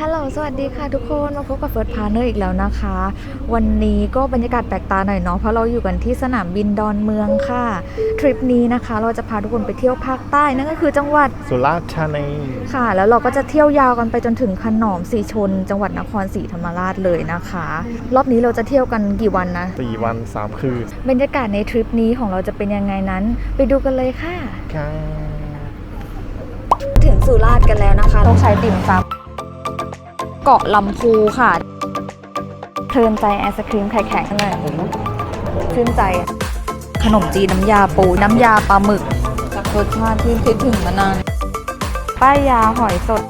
ฮัลโหล สวัสดีค่ะทุกคน มาพบกับเฟิร์สพาร์เนอร์อีกแล้วนะคะ วันนี้ก็บรรยากาศแปลกตาหน่อยเนาะ เพราะเราอยู่กันที่สนามบินดอนเมืองค่ะ ทริปนี้นะคะ เราจะพาทุกคนไปเที่ยวภาคใต้ นั่นก็คือจังหวัดสุราษฎร์ธานีค่ะ แล้วเราก็จะเที่ยวยาวกันไปจนถึงขนอมสีชน จังหวัดนครศรีธรรมราชเลยนะคะ รอบนี้เราจะเที่ยวกันกี่วันนะสี่วันสามคืน บรรยากาศในทริปนี้ของเราจะเป็นยังไงนั้น ไปดูกันเลยค่ะ ค่ะ ถึงสุราษฎร์กันแล้วนะคะ ต้องใช้ติ่มซำ เกาะลำพูค่ะ เพลินใจไอศครีมไข่แข็งเลยชื่นใจ ขนมจีนน้ำยาปูน้ำยาปลาหมึกรสชาติที่คิดถึงมานาน ป้ายยาหอยสด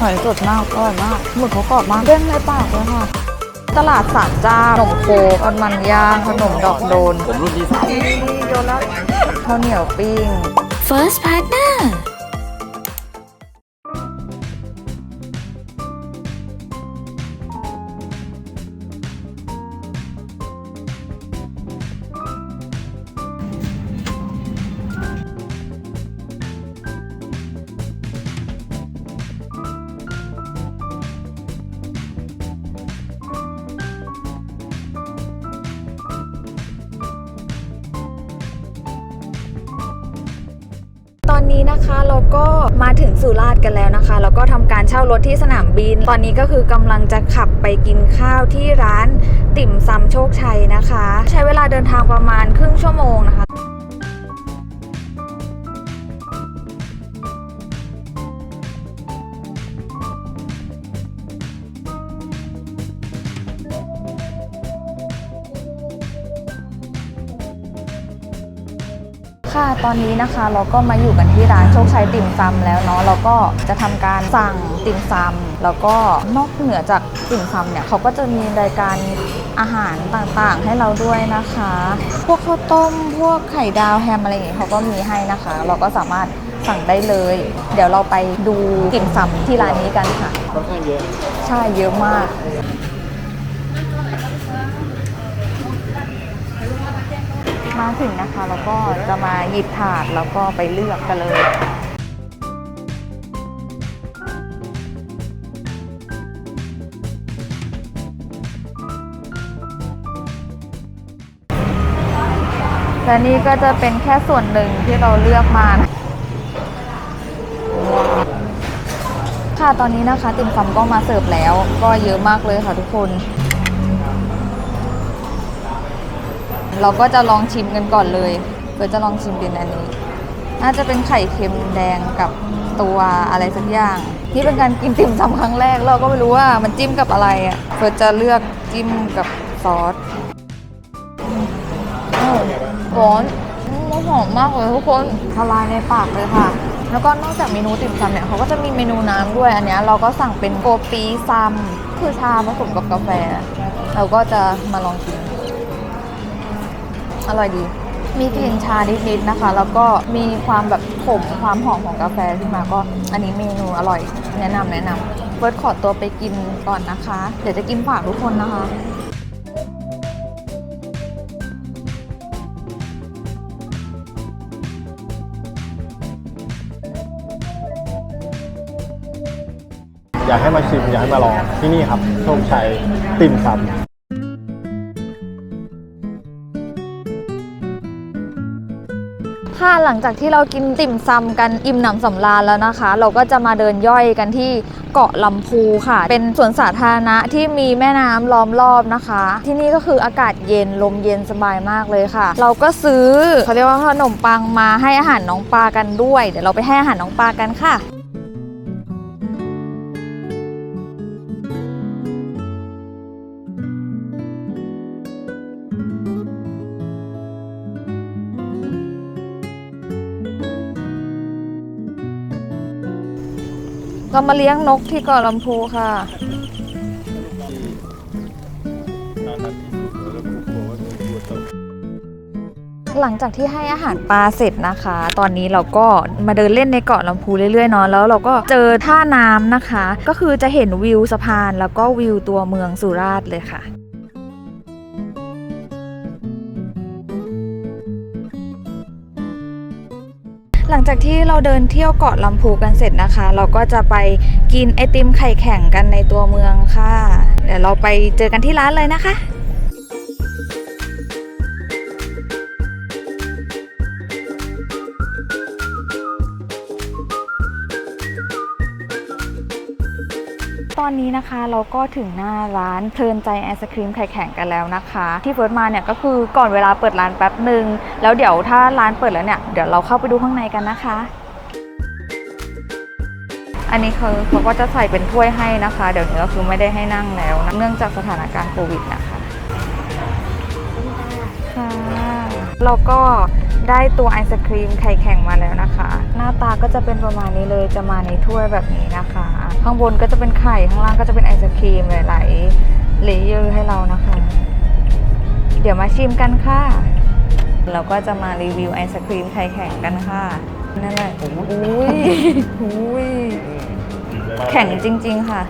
หอยสดมากอร่อยมากหมึกเขากรอบมากเด้งในปากเลยค่ะ ตลาดสามเจ้าขนมโคกมันมันย่างขนมดอกโดนผมรุ่นที่สามโยนแล้วข้าวเหนียวปิ้ง First Partner เราก็มาถึงสุราษฎร์กันแล้วนะคะแล้วก็ทำการเช่ารถที่สนามบิน ตอนนี้ก็คือกำลังจะขับไปกินข้าวที่ร้านติ่มซำโชคชัยนะคะ ใช้เวลาเดินทางประมาณครึ่งชั่วโมงนะคะ ตอนนี้นะคะเราก็มาอยู่กันที่ร้านโชคชัยติ่มซำแล้วเนาะเราก็จะทำการสั่งติ่มซำแล้วก็นอกเหนือจากติ่มซำเนี่ยเขาก็จะมีรายการอาหารต่างๆ ให้เราด้วยนะคะ พวกข้าวต้มพวกไข่ดาวแฮมอะไรอย่างเงี้ยเขาก็มีให้นะคะ เราก็สามารถสั่งได้เลย เดี๋ยวเราไปดูติ่มซำที่ร้านนี้กันค่ะค่อนข้างเยอะใช่เยอะมาก มาถึงนะคะแล้วก็จะมาหยิบถาดแล้วก็ไปเลือกกันเลยและนี่ก็จะเป็นแค่ส่วนหนึ่งที่เราเลือกมานะค่ะตอนนี้นะคะติ่มซำก็มาเสิร์ฟแล้ว ก็เยอะมากเลยค่ะทุกคน เราก็จะลองชิมกันก่อนเลยเพื่อจะลองชิมเป็นอันนี้ น่าจะเป็นไข่เค็มแดงกับตัวอะไรสักอย่าง ที่เป็นการกินติ่มซำครั้งแรก เราก็ไม่รู้ว่ามันจิ้มกับอะไรอะเฟิร์จะเลือกจิ้มกับซอสอ้าวร้อนหอมมากเลยทุกคนทลายในปากเลยค่ะ แล้วก็นอกจากเมนูติ่มซำเนี่ยเขาก็จะมีเมนูน้ำด้วยอันนี้เราก็สั่งเป็นโกปีซัมคือชาผสมกับกาแฟ เราก็จะมาลองกิน อร่อยดี มีกลิ่นชานิดๆนะคะ แล้วก็มีความแบบขมความหอมของกาแฟขึ้นมาก็อันนี้เมนูอร่อย แนะนำแนะนำเฟิร์สขอตัวไปกินก่อนนะคะ เดี๋ยวจะกินฝากทุกคนนะคะอยากให้มาชิมอยากให้มาลองที่นี่ครับโชคชัยติ่มซำ ค่ะหลังจากที่เรากินติ่มซำกันอิ่มหนำสำราญแล้วนะคะ เราก็จะมาเดินย่อยกันที่เกาะลำพูค่ะ เป็นสวนสาธารณะที่มีแม่น้ำล้อมรอบนะคะ ที่นี่ก็คืออากาศเย็นลมเย็นสบายมากเลยค่ะ เราก็ซื้อเขาเรียกว่าขนมปังมาให้อาหารน้องปลากันด้วย เดี๋ยวเราไปให้อาหารน้องปลากันค่ะ เรามาเลี้ยงนกที่เกาะลำพูค่ะ หลังจากที่ให้อาหารปลาเสร็จนะคะ ตอนนี้เราก็มาเดินเล่นในเกาะลำพูเรื่อยๆเนาะแล้วเราก็เจอท่าน้ำนะคะ ก็คือจะเห็นวิวสะพานแล้วก็วิวตัวเมืองสุราษฎร์เลยค่ะ จากที่เราเดินเที่ยวเกาะลำพูกันเสร็จนะคะ เราก็จะไปกินไอติมไข่แข่งกันในตัวเมืองค่ะ เดี๋ยวเราไปเจอกันที่ร้านเลยนะคะ อนนี้นะคะเราก็ถึงหน้าร้านเพลินใจไอศครีมไข่แข็งกันแล้วนะคะ ที่เฟิร์สมาเนี่ยก็คือก่อนเวลาเปิดร้านแป๊บหนึ่งแล้วเดี๋ยวถ้าร้านเปิดแล้วเนี่ยเดี๋ยวเราเข้าไปดูข้างในกันนะคะ อันนี้คือเขาก็จะใส่เป็นถ้วยให้นะคะ เดี๋ยวนี้ก็คือไม่ได้ให้นั่งแล้วนะเนื่องจากสถานการณ์โควิดนะคะค่ะเราก็ได้ตัวไอศครีมไข่แข็งมาแล้วนะคะ หน้าตาก็จะเป็นประมาณนี้เลยจะมาในถ้วยแบบนี้นะคะ ข้างบนก็จะเป็นไข่ข้างล่างก็จะเป็นไอศครีมหลายๆเลเยอร์ให้เรานะคะ เดี๋ยวมาชิมกันค่ะ เราก็จะมารีวิวไอศครีมไข่แข็งกันค่ะ นั่นแหละอุ้ยอุ้ยแข็งจริง ๆ ค่ะ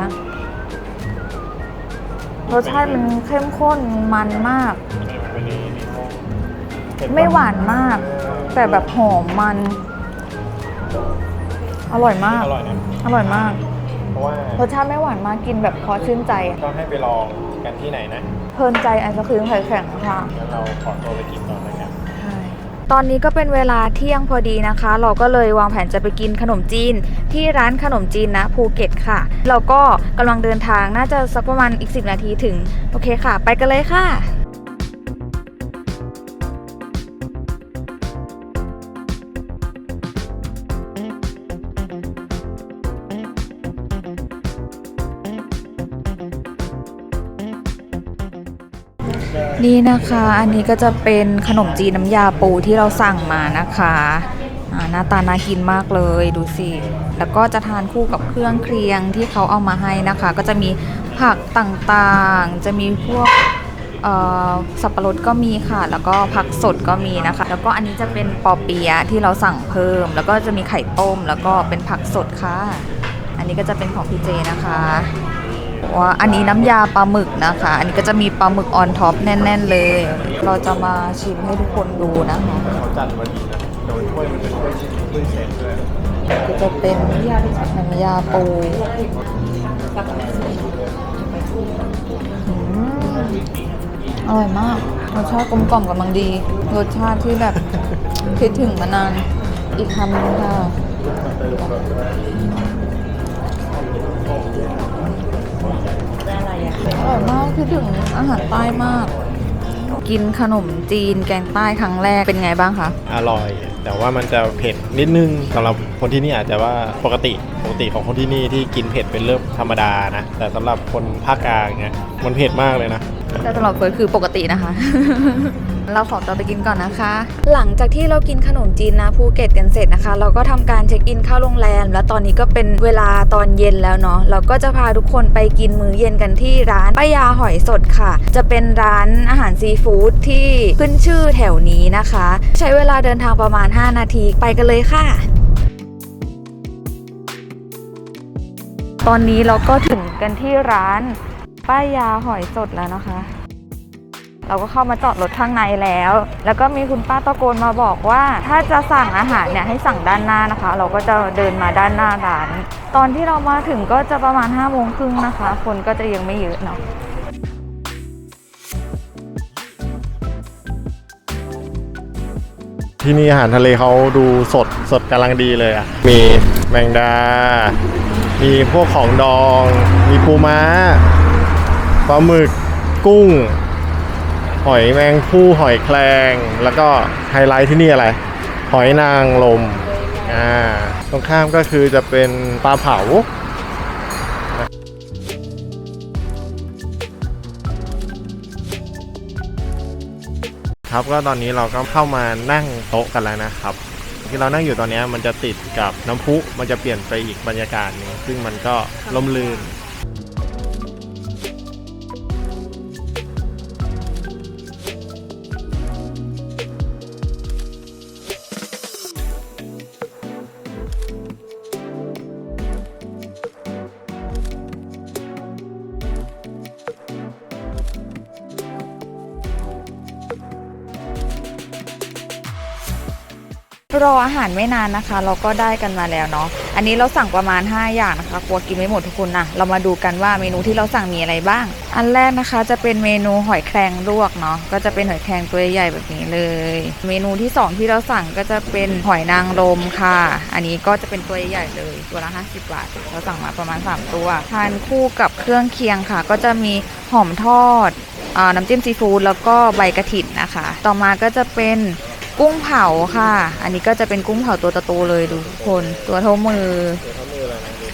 นะรสชาติมันเข้มข้นมันมาก ไม่หวานมาก แต่แบบหอมมัน อร่อยมาก อร่อยนะ อร่อยมาก เพราะว่ารสชาติไม่หวานมากกินแบบพอชื่นใจอะก็ให้ไปลองกันที่ไหนนะ เพลินใจไอศครีมไข่แข็งค่ะ งั้นเราขอตัวไปกินก่อนแล้วกันตอนนี้ก็เป็นเวลาเที่ยงพอดีนะคะ เราก็เลยวางแผนจะไปกินขนมจีน ที่ร้านขนมจีนนะภูเก็ตค่ะ เราก็กำลังเดินทางน่าจะสักประมาณอีก 10 นาทีถึง โอเคค่ะ ไปกันเลยค่ะ นี่นะคะ อันนี้ก็จะเป็นขนมจีนน้ำยาปูที่เราสั่งมานะคะหน้าตาน่ากินมากเลยดูสิ แล้วก็จะทานคู่กับเครื่องเคียงที่เขาเอามาให้นะคะ ก็จะมีผักต่างๆ จะมีพวกสับปะรดก็มีค่ะ แล้วก็ผักสดก็มีนะคะ แล้วก็อันนี้จะเป็นปอเปียะที่เราสั่งเพิ่ม แล้วก็จะมีไข่ต้ม แล้วก็เป็นผักสดค่ะ อันนี้ก็จะเป็นของพี่เจนะคะ ว่าอันนี้น้ำยาปลาหมึกนะคะ อันนี้ก็จะมีปลาหมึกออนท็อปแน่น ๆ เลย เราจะมาชิมให้ทุกคนดูนะคะเขาจัดมาดีนะโดยถ้วยมันเป็นถ้วยถ้วยเซตด้วยก็จะเป็นน้ำยาปูอืมอร่อยมากรสชาติกลมกล่อมกำลังดี รสชาติที่แบบคิดถึงมานาน อีกคำหนึงค่ะ อร่อยมากคิดถึงอาหารใต้มาก กินขนมจีนแกงใต้ครั้งแรกเป็นไงบ้างคะ อร่อย แต่ว่ามันจะเผ็ดนิดนึงสำหรับคนที่นี่อาจจะว่าปกติปกติของคนที่นี่ที่กินเผ็ดเป็นเรื่องธรรมดานะ แต่สำหรับคนภาคกลางเงี้ยมันเผ็ดมากเลยนะแต่สำหรับเฟิร์สคือปกตินะคะ เราขอตัวไปกินก่อนนะคะ หลังจากที่เรากินขนมจีนนะภูเก็ตกันเสร็จนะคะ เราก็ทำการเช็คอินเข้าโรงแรม แล้วตอนนี้ก็เป็นเวลาตอนเย็นแล้วเนาะเราก็จะพาทุกคนไปกินมื้อเย็นกันที่ร้านป้ายาหอยสดค่ะ จะเป็นร้านอาหารซีฟู้ดที่ขึ้นชื่อแถวนี้นะคะ ใช้เวลาเดินทางประมาณ 5 นาทีไปกันเลยค่ะ ตอนนี้เราก็ถึงกันที่ร้านป้ายาหอยสดแล้วนะคะ เราก็เข้ามาจอดรถข้างในแล้ว แล้วก็มีคุณป้าตะโกนมาบอกว่า ถ้าจะสั่งอาหารเนี่ยให้สั่งด้านหน้านะคะ เราก็จะเดินมาด้านหน้าร้าน ตอนที่เรามาถึงก็จะประมาณ5้าโมงครึ่งนะคะ คนก็จะยังไม่เยอะเนาะที่นี่อาหารทะเลเขาดูสดสดกำลังดีเลยอะ มีแมงดา มีพวกของดอง มีปูม้าปลาหมึกกุ้ง หอยแมงผู้หอยแคลง แล้วก็ไฮไลท์ที่นี่อะไร หอยนางลมอ่าตรงข้ามก็คือจะเป็นปลาเผาครับก็ตอนนี้เราก็เข้ามานั่งโต๊ะกันแล้วนะครับ ที่เรานั่งอยู่ตอนนี้มันจะติดกับน้ำพุมันจะเปลี่ยนไปอีกบรรยากาศหนึงซึ่งมันก็ลมลื่น รออาหารไม่นานนะคะ เราก็ได้กันมาแล้วเนาะอันนี้เราสั่งประมาณ 5 อย่างนะคะกลัวกินไม่หมดทุกคนนะเรามาดูกันว่าเมนูที่เราสั่งมีอะไรบ้าง อันแรกนะคะจะเป็นเมนูหอยแครงลวกเนาะก็จะเป็นหอยแครงตัวใหญ่แบบนี้เลย เมนูที่สองที่เราสั่งก็จะเป็นหอยนางรมค่ะ อันนี้ก็จะเป็นตัวใหญ่เลยตัวละ50บาทเราสั่งมาประมาณ 3 ตัวทานคู่กับเครื่องเคียงค่ะ ก็จะมีหอมทอดอน้ำจิ้มซีฟู้ดแล้วก็ใบกระถิ่นนะคะ ต่อมาก็จะเป็น กุ้งเผาค่ะ อันนี้ก็จะเป็นกุ้งเผาตัวโตๆเลยดูทุกคนตัวเท่ามือ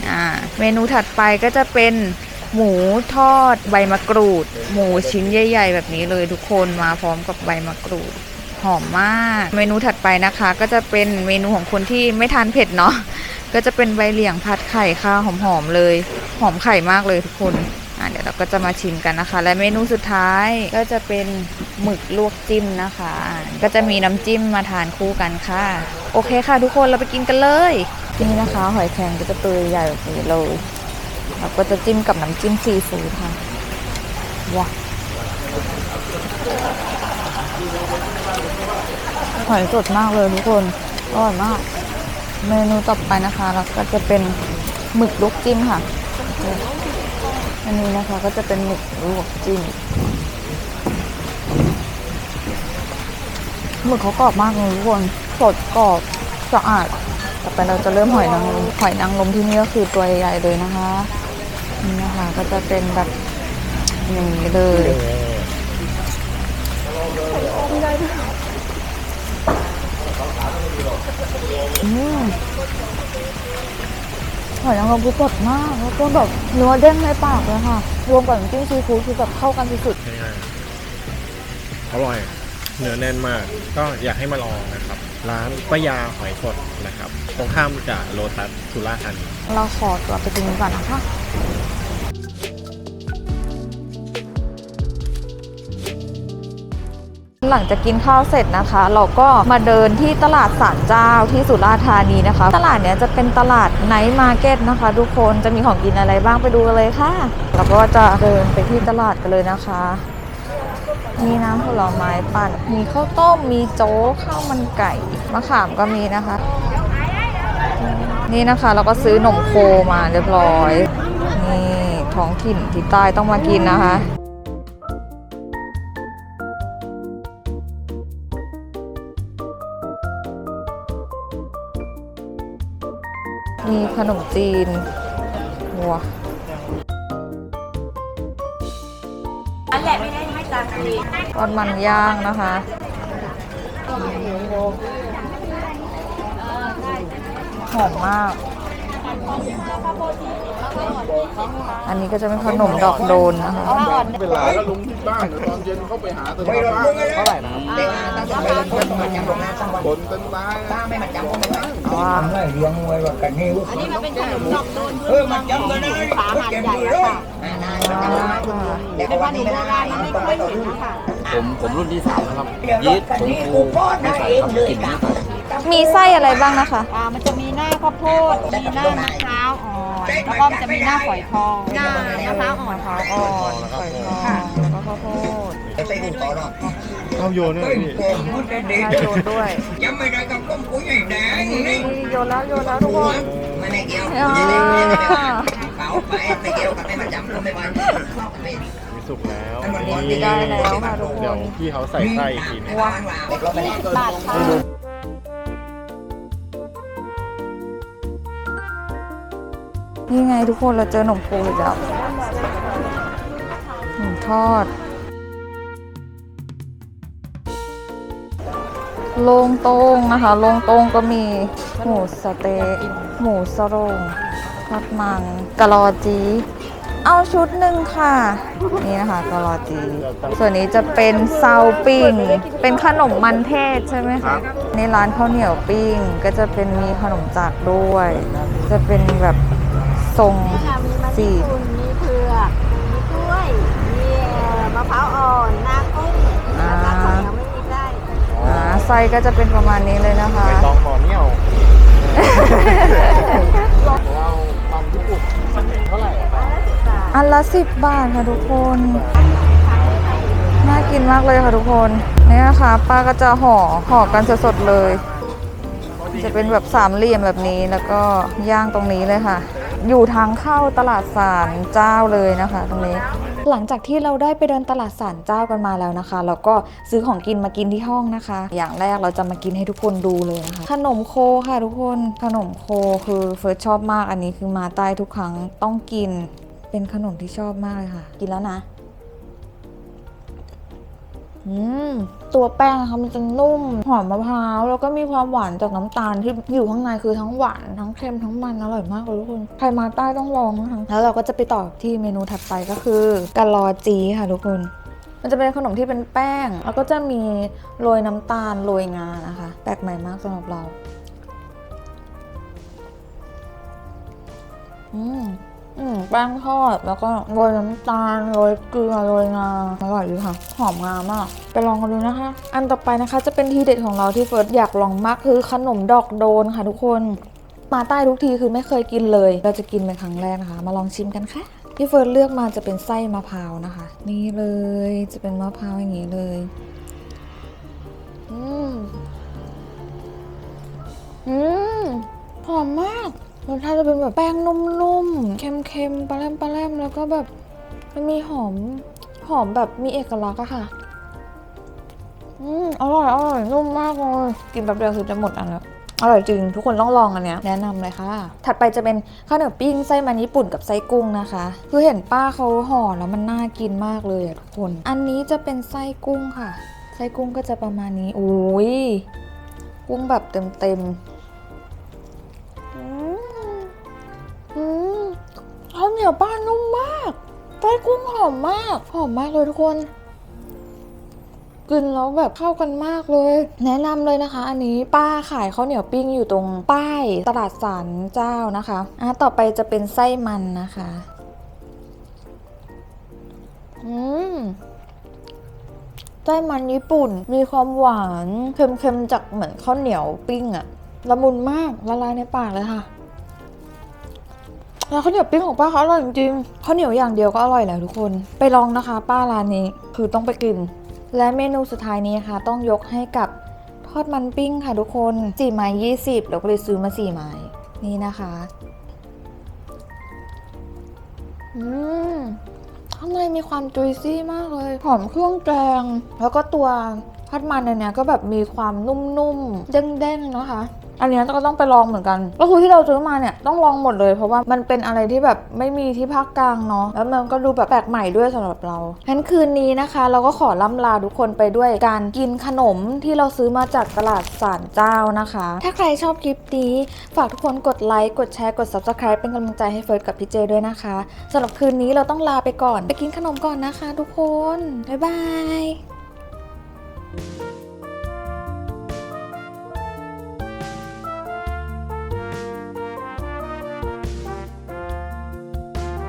อ่าเมนูถัดไปก็จะเป็นหมูทอดใบมะกรูด หมูชิ้นใหญ่ ๆ แบบนี้เลยทุกคนมาพร้อมกับใบมะกรูดหอมมาก เมนูถัดไปนะคะ ก็จะเป็นเมนูของคนที่ไม่ทานเผ็ดเนาะก็จะเป็นใบเหลี่ยงผัดไข่ค่ะหอมๆเลย หอมไข่มากเลยทุกคนอะเดี๋ยวเราก็จะมาชิมกันนะคะ และเมนูสุดท้ายก็จะเป็น หมึกลวกจิ้มนะคะอะก็จะมีน้ำจิ้มมาทานคู่กันค่ะ โอเคค่ะทุกคนเราไปกินกันเลย นี่นะคะ หอยแครงก็จะตัวใหญ่แบบนี้เลยเราก็จะจิ้มกับน้ำจิ้มซีฟู้ดค่ะว้าหอยสดมากเลยทุกคนอร่อยมาก เมนูต่อไปนะคะแล้วก็จะเป็นหมึกลวกจิ้มค่ะอันนี้นะคะก็จะเป็นหมึกลวกจิ้ม หมึกเขากรอบมากเลยทุกคนสดกรอบสะอาด ต่อไปเราจะเริ่มหอยนางรมหอยนางรมที่นี่ก็คือตัวใหญ่ๆเลยนะคะนี่นะคะก็จะเป็นแบบอย่างนี้เลยหอยนางรมคือสดมากแล้วก็แบบเนื้อเด้งในปากเลยค่ะ รวมกับน้ำจิ้มซีฟู้ดคือแบบเข้ากันสุดง่ายๆอร่อย เนื้อแน่นมาก ก็อยากให้มาลองนะครับ ร้านป้ายาหอยสดนะครับ ตรงข้ามกับโลตัสสุราษฎร์ธานีเราขอตัวไปกินก่อนนะคะหลังจากกินข้าวเสร็จนะคะ เราก็มาเดินที่ตลาดสารเจ้าที่สุราษฎร์ธานีนะคะ ตลาดเนี้ยจะเป็นตลาดไนท์มาร์เก็ตนะคะ ทุกคนจะมีของกินอะไรบ้างไปดูกันเลยค่ะเราก็จะเดินไปที่ตลาดกันเลยนะคะ มีน้ำผลไม้ปั่น มีข้าวต้ม มีโจ๊ก ข้าวมันไก่ มะขามก็มีนะคะ นี่นะคะเราก็ซื้อหนมโคมาเรียบร้อย นี่ท้องถิ่นที่ใต้ต้องมากินนะคะมีขนมจีนว้า ทอดมันย่างนะคะหอมมาก อันนี้ก็จะเป็นขนมดอกโดนนะคะ เวลาก็ลุงที่บ้านเดี๋ยวตอนเย็นเขาไปหาตลาดบ้านเท่าไหร่นะ คนเต็มร้านนะว้าไม่เลี้ยงไว้ว่ากันนิ้วอันนี้มันเป็นขนมดอกโดนเออมันจำกันได้ฝาหาดใหญ่อะค่ะแต่เป็นวัว่านหนูนี้โบไม่ราได้ณนี่ไม่ค่อยเห็นนะคะผมผมรุ่นที่สามนะครับยียีดดผผงงฟูฟูไม่ไม่ใส่ใส่คครัรับบกลิ่นไม่ใส่มีไส้อะไรบ้างนะคะ อ่า มันจะมีหน้าข้าวโพด มีหน้ามะพร้าวอ่อนแล้วก็จะมีหน้าฝอยทอง หน้ามะพร้าวอ่อนมะพร้าวอ่อนฝอยทองแล้วก็ข้าวโพด ใส่หูต่อเนาะข้าวโยนด้วยพี่โกงมุดได้ดีน่าโยนด้วย ยังไม่ได้กับก้มกุ้ยแดงนี่นี่โยนแล้วโยนแล้วทุกคนไม่ได้เกี่ยวอ๋อเป๋าไปไปเกี่ยวกับไม่มาจำก็ไม่ไหวมีสุกแล้วนี่ได้แล้วค่ะทุกคเดี๋ยวนพี่เขาใส่ไส้อีกทีหนึงว้าวเด็กเราไปไหนบาทค่ะนี่ไงทุกคนเราเจอหนมปูอีกแล้วหมูทอด โลงโต้งนะคะโลงโต้งก็มีหมูสเต๊ะหมูสโรงทอดมันกะลอจีเอาชุดหนึ่งค่ะ นี่นะคะกะลอจี ส่วนนี้จะเป็นเซาปิ้ง เป็นขนมมันเทศใช่ไหมคะในร้านข้าวเหนียวปิ้ง ก็จะเป็นมีขนมจากด้วย จะเป็นแบบทรงมีมะสีขุนมีเผือกมีกล้วยมีมะพร้าวอ่อนนางแล้วก็ข้าวเหนียวไม่มีไส้ อ่าไส้ก็จะเป็นประมาณนี้เลยนะคะใบตองหอเนี่ยวเราทำญี่ปุ่นเท่าไหร่อะครับอันละสิบบาทค่ะทุกคน น่ากินมากเลยค่ะทุกคนนี่นะคะป้าก็จะห่อห่อกันสดๆเลย จะเป็นแบบสามเหลี่ยมแบบนี้แล้วก็ย่างตรงนี้เลยค่ะ อยู่ทางเข้าตลาดสารเจ้าเลยนะคะ ตรงนี้ หลังจากที่เราได้ไปเดินตลาดสารเจ้ากันมาแล้วนะคะ เราก็ซื้อของกินมากินที่ห้องนะคะ อย่างแรกเราจะมากินให้ทุกคนดูเลยนะคะ ขนมโคค่ะทุกคน ขนมโคคือเฟิร์สชอบมากอันนี้คือมาใต้ทุกครั้งต้องกิน เป็นขนมที่ชอบมากเลยค่ะ กินแล้วนะ ตัวแป้งนะคะมันจะนุ่มหอมมะพร้าวแล้วก็มีความหวานจากน้ำตาลที่อยู่ข้างในคือทั้งหวานทั้งเค็มทั้งมันอร่อยมากเลยทุกคนใครมาใต้ต้องลองนะคะแล้วเราก็จะไปต่อที่เมนูถัดไปก็คือกะลอจีค่ะทุกคนมันจะเป็นขนมที่เป็นแป้ง แล้วก็จะมีโรยน้ำตาลโรยงานะคะแปลกใหม่มากสำหรับเรา อืม อืมแป้งทอดแล้วก็โรยน้ำตาลโรยเกลือโรยงาอร่อยดีค่ะ หอมงามากไปลองกันดูนะคะ อันต่อไปนะคะจะเป็นทีเด็ดของเราที่เฟิร์สอยากลองมากคือขนมดอกโดนค่ะทุกคนมาใต้ทุกทีคือไม่เคยกินเลย เราจะกินเป็นครั้งแรกนะคะ มาลองชิมกันค่ะที่เฟิร์สเลือกมาจะเป็นไส้มะพร้าวนะคะ นี่เลยจะเป็นมะพร้าวอย่างนี้เลยอืมอืมหอมมาก รสชาติจะเป็นแบบแป้งนุ่มๆ เค็มๆปลาแรมปลาแรมแล้วก็แบบมันมีหอม หอมแบบมีเอกลักษณ์อะค่ะ อืมอร่อยอร่อยนุ่มมากเลยกินแป๊บเดียวคือจะหมดอันแล้วอร่อยจริง ทุกคนต้องลองอันเนี้ยแนะนำเลยค่ะ ถัดไปจะเป็นข้าวเหนียวปิ้งไส้มันญี่ปุ่นกับไส้กุ้งนะคะ คือเห็นป้าเขาห่อแล้วมันน่ากินมากเลยอะทุกคน อันนี้จะเป็นไส้กุ้งค่ะ ไส้กุ้งก็จะประมาณนี้โอ้ยกุ้งแบบเต็มๆ นียวป้านุ่มมากไส้กุ้งหอมมาก หอมมากเลยทุกคน กินแล้วแบบเข้ากันมากเลย แนะนำเลยนะคะ อันนี้ป้าขายข้าวเหนียวปิ้งอยู่ตรงป้ายตลาดสารเจ้านะคะอะต่อไปจะเป็นไส้มันนะคะ อืมไส้มันญี่ปุ่น มีความหวาน เค็มๆจากเหมือนข้าวเหนียวปิ้งอะละมุนมากละลายในปากเลยค่ะ แล้วข้าวเหนียวปิ้งของป้าเขาอร่อยจริงๆข้าวเหนียวอย่างเดียวก็อร่อยแล้วทุกคน ไปลองนะคะ ป้าร้านนี้คือต้องไปกิน และเมนูสุดท้ายนี้นะคะต้องยกให้กับทอดมันปิ้งค่ะทุกคน4ไม้20เราก็เลยซื้อมา4ไม้นี่นะคะอืมข้างในมีความจุยซี่มากเลย หอมเครื่องแกง แล้วก็ตัวทอดมันอันเนี้ยก็แบบมีความนุ่มๆเด้งๆนะคะ อันเนี้ยก็ต้องไปลองเหมือนกัน ก็คือที่เราซื้อมาเนี่ยต้องลองหมดเลย เพราะว่ามันเป็นอะไรที่แบบไม่มีที่ภาคกลางเนาะแล้วมันก็ดูแบบแปลกใหม่ด้วยสำหรับเรางั้นคืนนี้นะคะ เราก็ขอล่ำลาทุกคนไปด้วยการกินขนมที่เราซื้อมาจากตลาดสารเจ้านะคะ ถ้าใครชอบคลิปนี้ฝากทุกคนกดไลค์กดแชร์กด subscribe เป็นกำลังใจให้เฟิร์สกับพี่เจด้วยนะคะสำหรับคืนนี้เราต้องลาไปก่อน ไปกินขนมก่อนนะคะ ทุกคน บ๊ายบาย